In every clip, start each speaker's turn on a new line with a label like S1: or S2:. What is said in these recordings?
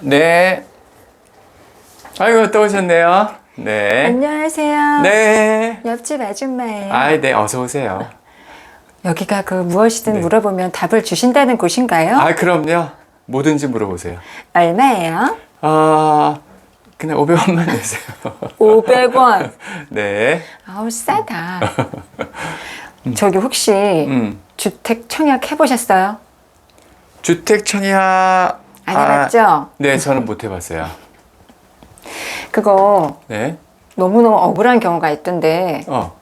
S1: 네. 아이고, 또 오셨네요. 네.
S2: 안녕하세요.
S1: 네.
S2: 옆집 아줌마예요.
S1: 아이, 네, 어서 오세요.
S2: 여기가 그 무엇이든
S1: 네.
S2: 물어보면 답을 주신다는 곳인가요?
S1: 아, 그럼요. 뭐든지 물어보세요.
S2: 얼마예요?
S1: 아, 그냥 500원만 내세요.
S2: 500원.
S1: 네.
S2: 아우 싸다. 저기 혹시
S1: 음.
S2: 주택 청약 해보셨어요?
S1: 주택 청약.
S2: 안 해봤죠?
S1: 네, 저는 못 해봤어요.
S2: 그거
S1: 네.
S2: 너무너무 억울한 경우가 있던데
S1: 어.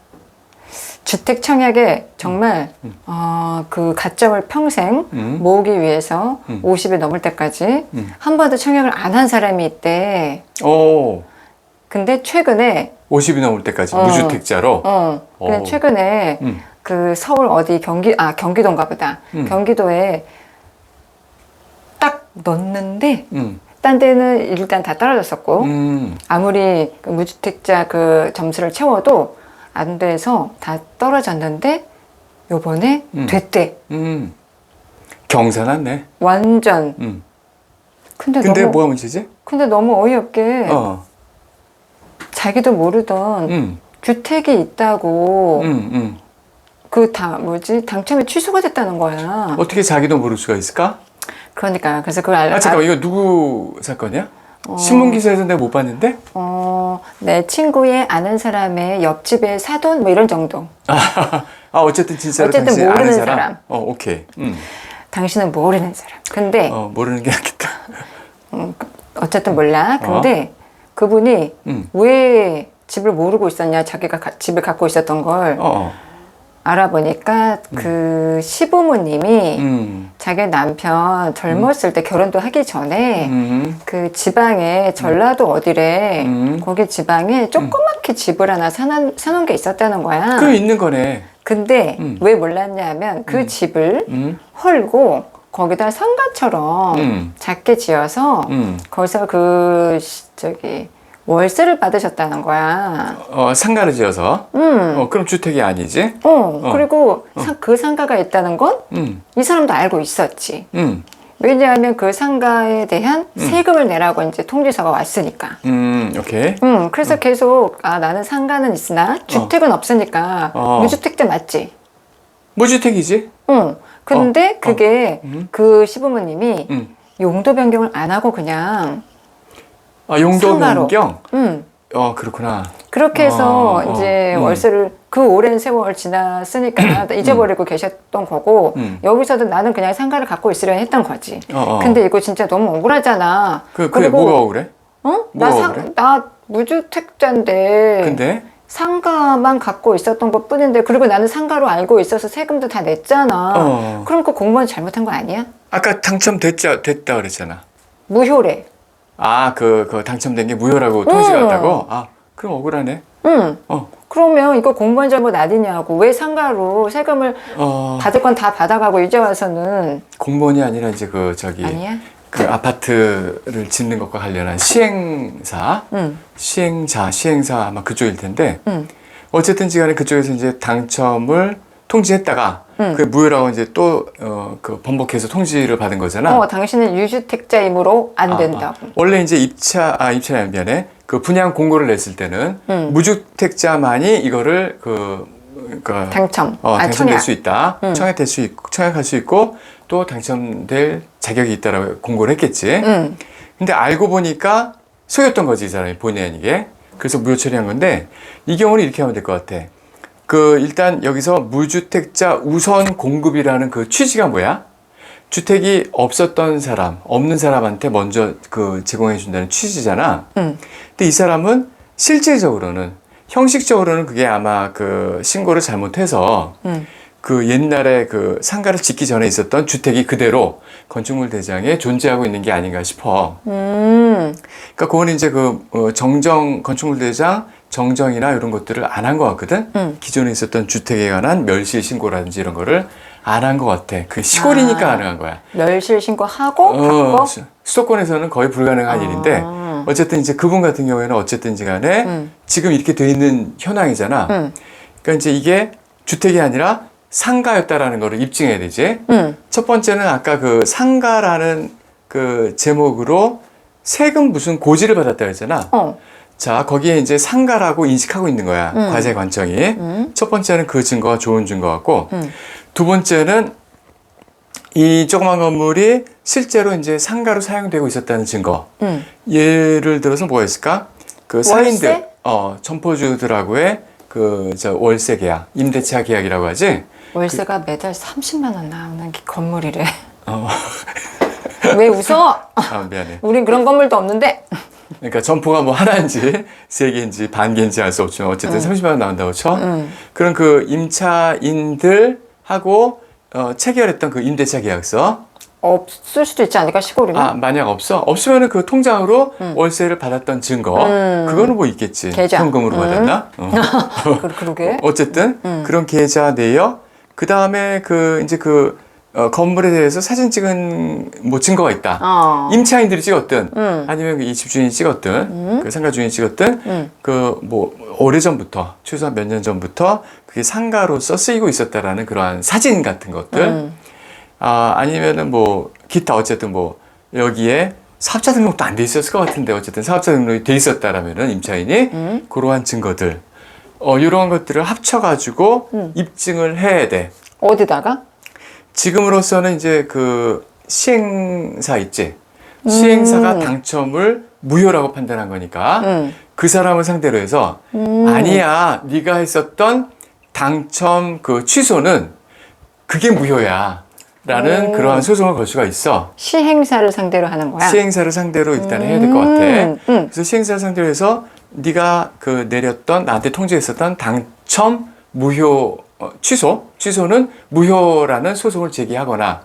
S2: 주택 청약에 정말 어, 그 가점을 평생
S1: 음.
S2: 모으기 위해서
S1: 음.
S2: 50이 넘을 때까지
S1: 음.
S2: 한 번도 청약을 안 한 사람이 있대.
S1: 오.
S2: 근데 최근에
S1: 50이 넘을 때까지
S2: 어.
S1: 무주택자로.
S2: 어, 근데
S1: 오.
S2: 최근에
S1: 음.
S2: 그 서울 어디 경기 아 경기도인가 보다.
S1: 음.
S2: 경기도에 딱 넣었는데
S1: 음.
S2: 딴 데는 일단 다 떨어졌었고
S1: 음.
S2: 아무리 그 무주택자 그 점수를 채워도 안 돼서 다 떨어졌는데 요번에
S1: 음.
S2: 됐대.
S1: 음. 경사났네.
S2: 완전.
S1: 음.
S2: 근데,
S1: 근데
S2: 너무
S1: 뭐가 문제지?
S2: 근데 너무 어이없게
S1: 어.
S2: 자기도 모르던
S1: 음.
S2: 주택이 있다고
S1: 음. 음.
S2: 그 다 뭐지 당첨이 취소가 됐다는 거야.
S1: 어떻게 자기도 모를 수가 있을까?
S2: 그러니까 그래서 그걸 알,
S1: 아 잠깐 이거 누구 사건이야? 신문 기사에서 내가 못 봤는데?
S2: 어, 내 친구의 아는 사람의 옆집에 사돈 뭐 이런 정도.
S1: 아 어쨌든 진짜로
S2: 어쨌든
S1: 당신이
S2: 모르는
S1: 아는 사람.
S2: 사람.
S1: 어 오케이. 음.
S2: 당신은 모르는 사람. 근데
S1: 어 모르는 게 낫겠다.
S2: 어쨌든 몰라. 근데 그분이
S1: 음.
S2: 왜 집을 모르고 있었냐? 자기가 가- 집을 갖고 있었던 걸
S1: 어. 어.
S2: 알아보니까 그 시부모님이
S1: 음.
S2: 자기 남편 젊었을 때 결혼도 하기 전에
S1: 음.
S2: 그 지방에 전라도 어디래
S1: 음.
S2: 거기 지방에 조그맣게 집을 하나 사놓은, 사놓은 게 있었다는 거야.
S1: 그럼 있는 거네.
S2: 근데
S1: 음.
S2: 왜 몰랐냐면 그 집을
S1: 음.
S2: 헐고 거기다 상가처럼
S1: 음.
S2: 작게 지어서
S1: 음.
S2: 거기서 그 시- 저기 월세를 받으셨다는 거야.
S1: 어 상가를 지어서.
S2: 음.
S1: 어 그럼 주택이 아니지?
S2: 어, 그리고 사- 그 상가가 있다는 건 이
S1: 음.
S2: 사람도 알고 있었지.
S1: 음.
S2: 왜냐하면 그 상가에 대한 세금을 내라고 이제 통지서가 왔으니까.
S1: 음. 오케이.
S2: 음, 그래서 계속 아 나는 상가는 있으나 주택은 없으니까
S1: 어.
S2: 무주택자 맞지?
S1: 무주택이지?
S2: 응. 근데
S1: 어.
S2: 그게
S1: 음.
S2: 그 시부모님이
S1: 음.
S2: 용도 변경을 안 하고 그냥
S1: 아
S2: 상가로.
S1: 변경.
S2: 음,
S1: 어 그렇구나.
S2: 그렇게 해서
S1: 어, 어,
S2: 이제
S1: 음.
S2: 월세를 그 오랜 세월 지났으니까 잊어버리고 계셨던 거고
S1: 음.
S2: 여기서도 나는 그냥 상가를 갖고 있으려 했던 거지.
S1: 어, 어.
S2: 근데 이거 진짜 너무 억울하잖아.
S1: 그 그게 뭐가 억울해?
S2: 어? 나,
S1: 뭐가
S2: 상,
S1: 억울해?
S2: 나 무주택자인데
S1: 근데
S2: 상가만 갖고 있었던 것 뿐인데 그리고 나는 상가로 알고 있어서 세금도 다 냈잖아.
S1: 어.
S2: 그럼 그 공무원 잘못한 거 아니야?
S1: 아까 당첨됐자 됐다 그랬잖아.
S2: 무효래.
S1: 아, 그, 그 당첨된 게 무효라고 통지가 왔다고? 아, 그럼 억울하네.
S2: 응.
S1: 어,
S2: 그러면 이거 공무원 잘못 아니냐고 왜 상가로 세금을
S1: 어,
S2: 받을 건 다 받아가고 이제 와서는
S1: 공무원이 아니라 이제 그 저기
S2: 아니야?
S1: 그 아파트를 짓는 것과 관련한 시행사,
S2: 응.
S1: 시행자, 시행사 아마 그쪽일 텐데
S2: 응.
S1: 어쨌든 지 간에 그쪽에서 이제 당첨을 통지했다가
S2: 응.
S1: 그 무효라고 이제 또 어, 그 번복해서 통지를 받은 거잖아.
S2: 어, 당신은 유주택자이므로 안
S1: 아,
S2: 된다고.
S1: 아. 원래 이제 입차 아 입차 미안해 그 분양 공고를 냈을 때는
S2: 음.
S1: 무주택자만이 이거를 그, 그
S2: 당첨.
S1: 어,
S2: 아,
S1: 당첨될. 수 있다
S2: 음.
S1: 청약될 수 있고 청약할 수 있고 또 당첨될 자격이 있다라고 공고를 했겠지
S2: 응.
S1: 근데 알고 보니까 속였던 거지 이 사람이 본의 아니게 그래서 무효 처리한 건데 이 경우는 이렇게 하면 될 것 같아 그 일단 여기서 무주택자 우선 공급이라는 그 취지가 뭐야? 주택이 없었던 사람, 없는 사람한테 먼저 그 제공해 준다는 취지잖아.
S2: 응.
S1: 근데 이 사람은 실질적으로는 형식적으로는 그게 아마 그 신고를 잘못해서
S2: 응.
S1: 그 옛날에 그 상가를 짓기 전에 있었던 주택이 그대로 건축물 대장에 존재하고 있는 게 아닌가 싶어.
S2: 음.
S1: 그러니까 그거는 이제 그 어, 정정 건축물 대장 정정이나 이런 것들을 안 한 것 같거든.
S2: 음.
S1: 기존에 있었던 주택에 관한 멸실 신고라든지 이런 거를 안 한 것 같아. 그 시골이니까
S2: 아.
S1: 가능한 거야.
S2: 멸실 신고하고
S1: 어. 수- 수도권에서는 거의 불가능한
S2: 아.
S1: 일인데 어쨌든 이제 그분 같은 경우에는 어쨌든지 간에
S2: 음.
S1: 지금 이렇게 돼 있는 현황이잖아.
S2: 응.
S1: 그러니까 이제 이게 주택이 아니라 상가였다라는 거를 입증해야 되지.
S2: 응.
S1: 첫 번째는 아까 그 상가라는 그 제목으로 세금 무슨 고지를 받았다 그랬잖아.
S2: 어.
S1: 자, 거기에 이제 상가라고 인식하고 있는 거야.
S2: 음.
S1: 과세 관청이.
S2: 음.
S1: 첫 번째는 그 증거가 좋은 증거 같고,
S2: 음.
S1: 두 번째는 이 조그만 건물이 실제로 이제 상가로 사용되고 있었다는 증거.
S2: 음.
S1: 예를 들어서 뭐가 있을까? 그 사인들? 어, 점포주들하고의 그, 저, 월세 계약, 임대차 계약이라고 하지?
S2: 월세가 매달 30만 원 나오는 게 건물이래.
S1: 어,
S2: 왜 웃어?
S1: 아, 미안해.
S2: 우린 그런 건물도 없는데.
S1: 그러니까 점포가 뭐 하나인지 세 개인지 반 개인지 알 수 없지만 어쨌든 30만 원 나온다고 쳐.
S2: 음.
S1: 그런 그 임차인들하고 어, 체결했던 그 임대차 계약서.
S2: 없을 수도 있지 않을까 시골이면?
S1: 아 만약 없어 없으면은 그 통장으로 월세를 받았던 증거.
S2: 음.
S1: 그거는 뭐 있겠지.
S2: 계좌.
S1: 현금으로
S2: 음.
S1: 받았나? 어.
S2: 그, 그러게.
S1: 어쨌든
S2: 음.
S1: 그런 계좌 내역. 그 다음에 그 이제 그 어, 건물에 대해서 사진 찍은 뭐 증거가 있다.
S2: 어.
S1: 임차인들이 찍었든
S2: 음.
S1: 아니면 이 집주인이 찍었든
S2: 음.
S1: 그 상가 주인이 찍었든
S2: 음.
S1: 그뭐 오래 전부터 최소한 몇 년 전부터 그게 상가로서 쓰이고 있었다라는 그러한 사진 같은 것들
S2: 음.
S1: 아 아니면은 뭐 기타 어쨌든 뭐 여기에 사업자 등록도 안 돼 있었을 것 같은데 어쨌든 사업자 등록이 돼 있었다라면은 임차인이
S2: 음.
S1: 그러한 증거들 어 이런 것들을 합쳐가지고
S2: 음.
S1: 입증을 해야 돼
S2: 어디다가?
S1: 지금으로서는 이제 그 시행사 있지 시행사가
S2: 음.
S1: 당첨을 무효라고 판단한 거니까
S2: 음.
S1: 그 사람을 상대로 해서
S2: 음.
S1: 아니야 네가 했었던 당첨 그 취소는 그게 무효야 라는
S2: 오.
S1: 그러한 소송을 걸 수가 있어
S2: 시행사를 상대로 하는 거야?
S1: 시행사를 상대로 일단 해야 될 것 같아
S2: 음. 음.
S1: 그래서 시행사를 상대로 해서 네가 그 내렸던 나한테 통지했었던 당첨 무효 어, 취소 취소는 무효라는 소송을 제기하거나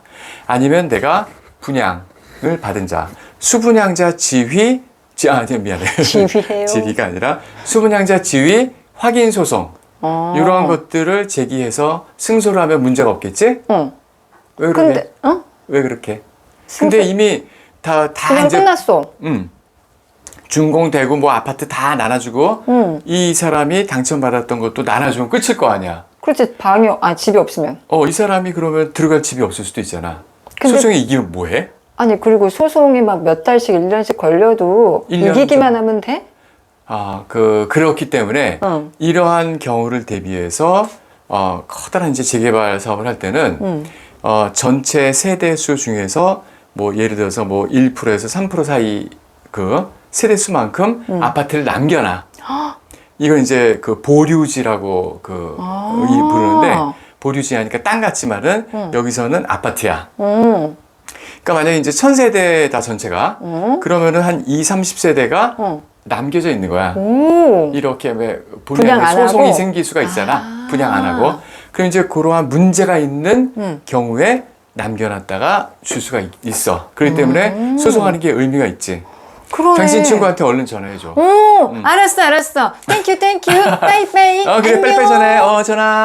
S1: 아니면 내가 분양을 받은 자 수분양자 지휘 지, 아 네, 미안해
S2: 지휘해요.
S1: 지휘가 아니라 수분양자 지휘 확인 소송
S2: 어.
S1: 이러한 것들을 제기해서 승소를 하면 문제가 없겠지?
S2: 어.
S1: 왜 그러게?
S2: 근데 어?
S1: 왜 그렇게?
S2: 승소-
S1: 근데 이미 다 다 이제
S2: 끝났어.
S1: 음. 준공 되고 뭐 아파트 다 나눠주고
S2: 음.
S1: 이 사람이 당첨받았던 것도 나눠주면 끝일 거 아니야.
S2: 그렇지 방이 아 집이 없으면.
S1: 어, 이 사람이 그러면 들어갈 집이 없을 수도 있잖아.
S2: 근데-
S1: 소송이 이기면 뭐해?
S2: 아니 그리고 소송이 막 몇 달씩 일 년씩 걸려도
S1: 일년
S2: 이기기만 하면 돼?
S1: 아, 그, 그렇기 때문에
S2: 응.
S1: 이러한 경우를 대비해서 어, 커다란 이제 재개발 사업을 할 때는
S2: 응.
S1: 어, 전체 세대 수 중에서 뭐 예를 들어서 뭐 1%에서 3% 사이 그 세대 수만큼
S2: 음.
S1: 아파트를 남겨놔. 이건 이제 그 보류지라고 그
S2: 아.
S1: 이 부르는데 보류지 하니까 땅 같지만은
S2: 음.
S1: 여기서는 아파트야.
S2: 응.
S1: 그러니까 만약에 이제 천 세대다 전체가
S2: 응.
S1: 그러면은 한 2, 30세대가
S2: 응.
S1: 남겨져 있는 거야.
S2: 오.
S1: 이렇게 왜
S2: 분양
S1: 분양
S2: 안
S1: 소송이
S2: 하고?
S1: 생길 수가 있잖아.
S2: 아.
S1: 분양 안 하고. 그럼 이제 그러한 문제가 있는
S2: 응.
S1: 경우에 남겨놨다가 줄 수가 있- 있어. 그렇기 때문에
S2: 음.
S1: 소송하는 게 의미가 있지.
S2: 그러네.
S1: 당신 친구한테 얼른 전화해줘.
S2: 오, 알았어, 알았어. 땡큐, 땡큐. 빠이빠이.
S1: 어, 그래. 빨리빨리 전화해. 어, 전화.